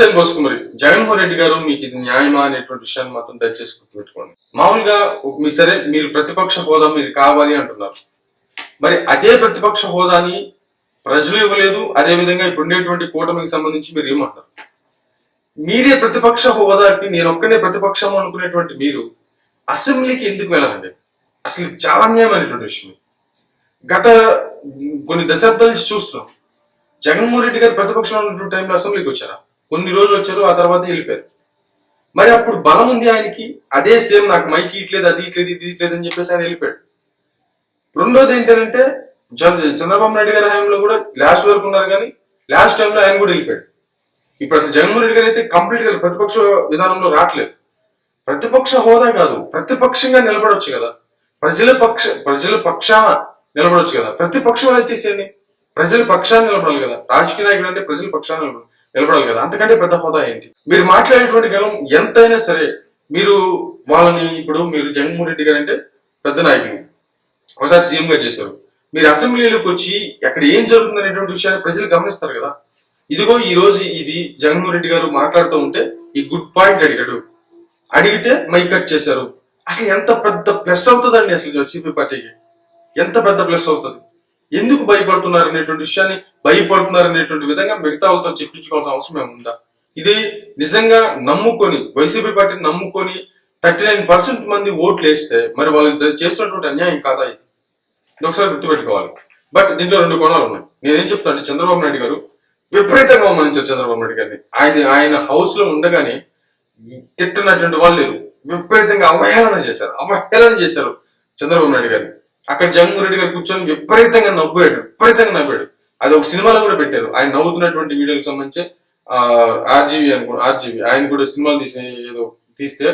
సమస్యలు బోసుకు మరి. జగన్మోహన్ రెడ్డి గారు మీకు ఇది న్యాయమా అనేటువంటి విషయాన్ని మాత్రం దయచేసి గుర్తుపెట్టుకోండి. మామూలుగా మీ సరే మీరు ప్రతిపక్ష హోదా మీరు కావాలి అంటున్నారు. మరి అదే ప్రతిపక్ష హోదాని ప్రజలు ఇవ్వలేదు అదే విధంగా ఇప్పుడు ఉండేటువంటి కూటమికి సంబంధించి మీరు ఏమంటారు? మీరే ప్రతిపక్ష హోదాకి నేను ఒక్కనే ప్రతిపక్షం అనుకునేటువంటి మీరు అసెంబ్లీకి ఎందుకు వెళ్ళాలండి? అసలు చాలా అన్యాయమైనటువంటి విషయం గత కొన్ని దశాబ్దాల నుంచి చూస్తున్నాం. జగన్మోహన్ రెడ్డి గారు ప్రతిపక్షంలో ఉన్నటువంటి టైంలో అసెంబ్లీకి వచ్చారా? కొన్ని రోజులు వచ్చారు ఆ తర్వాత వెళ్ళిపోయారు. మరి అప్పుడు బలం ఉంది ఆయనకి అదే సేమ్ నాకు మైకి ఇట్లేదు అది ఇట్లేదు ఇది ఇట్లేదు అని చెప్పేసి ఆయన వెళ్ళిపోయాడు. రెండోది ఏంటంటే చంద్రబాబు నాయుడు గారి హయాంలో కూడా లాస్ట్ వరకు ఉన్నారు కానీ లాస్ట్ టైంలో ఆయన కూడా వెళ్ళిపోయాడు. ఇప్పుడు అసలు జగన్మోహన్ రెడ్డి గారు అయితే కంప్లీట్గా ప్రతిపక్ష విధానంలో రావట్లేదు. ప్రతిపక్ష హోదా కాదు ప్రతిపక్షంగా నిలబడవచ్చు కదా. ప్రజల పక్ష ప్రజల పక్షాన నిలబడవచ్చు కదా. ప్రతిపక్షం అనేది తీసేయండి ప్రజల పక్షాన్ని నిలబడాలి కదా. రాజకీయ నాయకుడు అంటే ప్రజల పక్షాన్ని నిలబడాలి. నిలబడాలి కదా? అంతకంటే పెద్ద హోదా ఏంటి? మీరు మాట్లాడేటువంటి గలం ఎంతైనా సరే మీరు వాళ్ళని ఇప్పుడు మీరు జగన్మోహన్ రెడ్డి గారు అంటే పెద్ద నాయకులు. ఒకసారి సీఎం గా చేశారు. మీరు అసెంబ్లీలోకి వచ్చి అక్కడ ఏం జరుగుతుంది అనేటువంటి విషయాన్ని ప్రజలు గమనిస్తారు కదా? ఇదిగో ఈ రోజు ఇది జగన్మోహన్ రెడ్డి గారు మాట్లాడుతూ ఉంటే ఈ గుడ్ పాయింట్ అడిగాడు. అడిగితే మై కట్ చేశారు. అసలు ఎంత పెద్ద ప్లస్ అవుతుందండి అసలు సిపి పార్టీకి? ఎంత పెద్ద ప్లస్ అవుతుంది? ఎందుకు భయపడుతున్నారు అనేటువంటి విషయాన్ని భయపడుతున్నారు అనేటువంటి విధంగా మిగతా వాళ్ళతో చెప్పించుకోవాల్సిన అవసరం ఏముందా ఇది నిజంగా నమ్ముకొని వైసీపీ పార్టీని నమ్ముకొని థర్టీ నైన్ పర్సెంట్ మంది ఓట్లు వేస్తే మరి వాళ్ళు చేస్తున్నటువంటి అన్యాయం కాదా ఇది? ఇది ఒకసారి గుర్తుపెట్టుకోవాలి. బట్ దీంట్లో రెండు కోణాలు ఉన్నాయి. నేనేం చెప్తాను చంద్రబాబు నాయుడు గారు విపరీతంగా అవమానించారు చంద్రబాబు నాయుడు గారిని. ఆయన ఆయన హౌస్లో ఉండగానే తిట్టినటువంటి వాళ్ళు లేరు. విపరీతంగా అవహేళన చేశారు. అవహేళన చేశారు చంద్రబాబు నాయుడు గారిని. అక్కడ జగన్మోహన్ రెడ్డి గారు కూర్చొని విపరీతంగా నవ్వాడు విపరీతంగా నవ్వాడు. అది ఒక సినిమాలో కూడా పెట్టారు. ఆయన నవ్వుతున్నటువంటి వీడియోకి సంబంధించి ఆర్జీవి అనుకో ఆర్జీవి ఆయన కూడా సినిమాలు తీసి ఏదో తీస్తే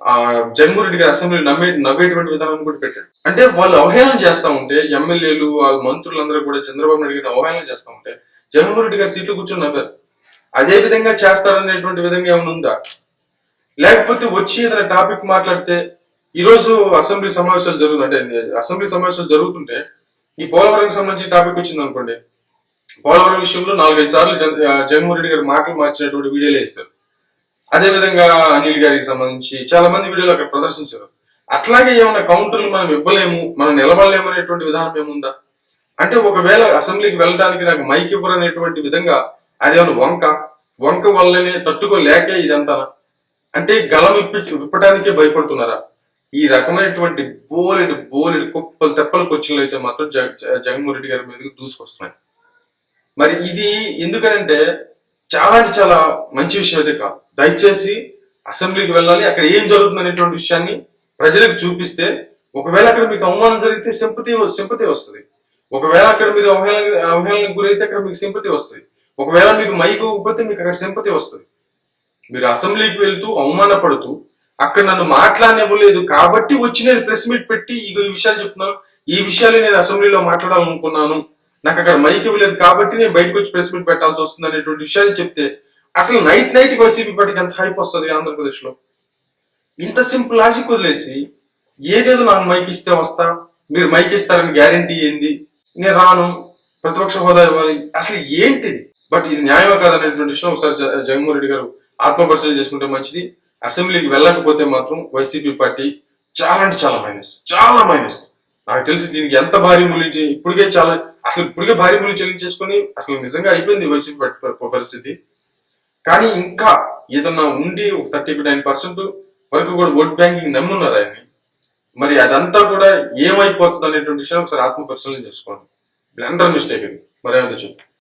ఆ జగన్మోహన్ రెడ్డి గారు అసెంబ్లీ నమ్మే నవ్వేటువంటి విధానం కూడా పెట్టాడు. అంటే వాళ్ళు అవహేళన చేస్తా ఉంటే ఎమ్మెల్యేలు వాళ్ళ మంత్రులందరూ కూడా చంద్రబాబు నాయుడు గారిని అవహేళన చేస్తా ఉంటే జగన్మోహన్ రెడ్డి గారు సీట్లు కూర్చొని నవ్వారు. అదే విధంగా చేస్తారనేటువంటి విధంగా ఏమైనా ఉందా? లేకపోతే వచ్చి ఏదైనా టాపిక్ మాట్లాడితే ఈరోజు అసెంబ్లీ సమావేశాలు జరుగుతుంటే అసెంబ్లీ సమావేశాలు జరుగుతుంటే ఈ పోలవరానికి సంబంధించి టాపిక్ వచ్చింది అనుకోండి. పోలవరం విషయంలో నాలుగైదు సార్లు జగన్మోహన్ రెడ్డి గారు మాటలు మార్చినటువంటి వీడియోలు వేస్తారు అదే విధంగా అనిల్ గారికి సంబంధించి చాలా మంది వీడియోలు అక్కడ ప్రదర్శించారు. అట్లాగే ఏమైనా కౌంటర్లు మనం ఇవ్వలేము మనం నిలబడలేము అనేటువంటి విధానం ఏముందా? అంటే ఒకవేళ అసెంబ్లీకి వెళ్ళడానికి నాకు మైక్ ఇవ్వరు అనేటువంటి విధంగా అదేమైనా వంక? వంక వల్లనే తట్టుకోలేకే ఇదంతా? అంటే గలం ఇప్పి ఇప్పటానికే భయపడుతున్నారా? ఈ రకమైనటువంటి బోలెడు బోలెడు కుప్పలు తెప్పల కొచ్చిలు అయితే మాత్రం జగ జగన్మోహన్ రెడ్డి గారి మీదకి దూసుకొస్తున్నాయి. మరి ఇది ఎందుకనంటే చాలా అంటే చాలా మంచి విషయం అయితే కాదు. దయచేసి అసెంబ్లీకి వెళ్ళాలి అక్కడ ఏం జరుగుతుంది అనేటువంటి విషయాన్ని ప్రజలకు చూపిస్తే ఒకవేళ అక్కడ మీకు అవమానం జరిగితే సింపతి సింపతి వస్తుంది. ఒకవేళ అక్కడ మీరు అవహేళన అవహేళనకు గురైతే అక్కడ మీకు సింపతి వస్తుంది. ఒకవేళ మీకు మైకు ఇవ్వకపోతే మీకు అక్కడ సింపతి వస్తుంది. మీరు అసెంబ్లీకి వెళ్తూ అవమానపడుతూ అక్కడ నన్ను మాట్లాడనివ్వలేదు. కాబట్టి వచ్చి నేను ప్రెస్ మీట్ పెట్టి ఇగో ఈ విషయాలు చెప్తున్నాను. ఈ విషయాలు నేను అసెంబ్లీలో మాట్లాడాలనుకున్నాను. నాకు అక్కడ మైక్ ఇవ్వలేదు. కాబట్టి నేను బయటకు వచ్చి ప్రెస్ మీట్ పెట్టాల్సి వస్తుంది అనేటువంటి విషయాన్ని చెప్తే అసలు నైట్ నైట్ వైసీపీ పార్టీకి ఎంత హైప్ వస్తుంది ఆంధ్రప్రదేశ్లో ఇంత సింపుల్ లాజిక్ వదిలేసి ఏదేదో నాకు మైక్ ఇస్తే వస్తా మీరు మైక్ ఇస్తారని గ్యారంటీ ఏంది? నేను రాను ప్రతిపక్ష హోదా ఇవ్వాలి. అసలు ఏంటిది? బట్ ఇది న్యాయమే కాదనేటువంటి విషయం ఒకసారి జ- జగన్మోహన్ రెడ్డి గారు ఆత్మపరిశీలన చేసుకుంటే మంచిది. అసెంబ్లీకి వెళ్ళకపోతే మాత్రం వైసీపీ పార్టీ చాలా అంటే చాలా మైనస్ చాలా మైనస్ నాకు తెలిసి దీనికి ఎంత భారీ మూల్యం ఇప్పటికే చాలా అసలు ఇప్పటికే భారీ మూల్యం చెల్లించేసుకొని అసలు నిజంగా అయిపోయింది వైసీపీ పరిస్థితి. కానీ ఇంకా ఏదన్నా ఉండి ఒక థర్టీ నైన్ పర్సెంట్ వరకు కూడా ఓట్ బ్యాంకింగ్ నమ్మున్నారు ఆయన్ని. మరి అదంతా కూడా ఏమైపోతుంది అనేటువంటి విషయం ఒకసారి ఆత్మ పరిశీలన చేసుకోండి. బ్లండర్ మిస్టేక్ ఇది. మరి చెప్పు.